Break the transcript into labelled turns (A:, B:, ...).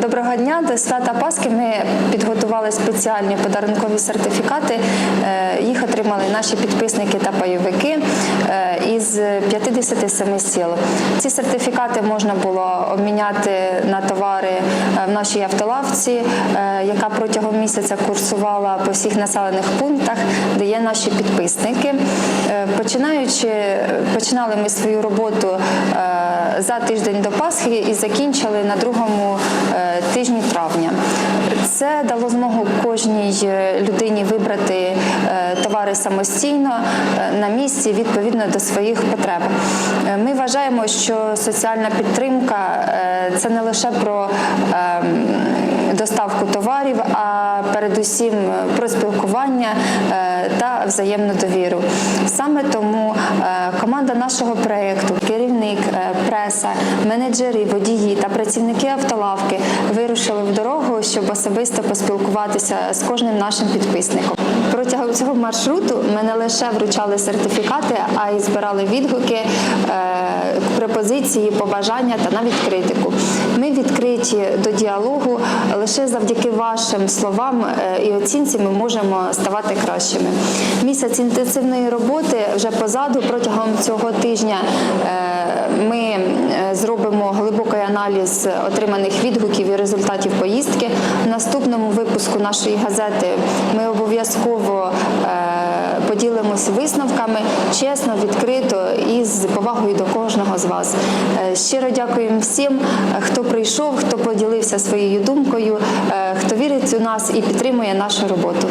A: Доброго дня. До свята Пасхи ми підготували спеціальні подарункові сертифікати. Е, Їх отримали наші підписники та пайовики е, із 57 сіл. Ці сертифікати можна було обміняти на товари в нашій автолавці, е, яка протягом місяця курсувала по всіх населених пунктах, де є наші підписники. Е, Починаючи, починали ми свою роботу е, за тиждень до Пасхи і закінчили на другому тижні травня. Це дало змогу кожній людині вибрати товари самостійно е, на місці відповідно до своїх потреб. Е, Ми вважаємо, що соціальна підтримка е, це не лише про ем, доставку товарів, а передусім е, про спілкування е, та взаємну довіру. Саме тому е, команда нашого проєкту, керівник, преса, менеджери, водії та працівники автолавки вирушили в дорогу, щоб особисто поспілкуватися з кожним нашим підписником. Протягом цього маршруту ми не лише вручали сертифікати, а й збирали відгуки, пропозиції, побажання та навіть критику. Ми відкриті до діалогу. Лише завдяки вашим словам е, і оцінці ми можемо ставати кращими. Місяць інтенсивної роботи вже позаду. Протягом цього тижня е, ми е, зробимо глибокий аналіз отриманих відгуків і результатів поїздки. В наступному випуску нашої газети ми обов'язково поділимося висновками чесно, відкрито і з повагою до кожного з вас. Е, Щиро дякуємо всім, е, хто прийшов, хто поділився своєю думкою, е, хто вірить у нас і підтримує нашу роботу.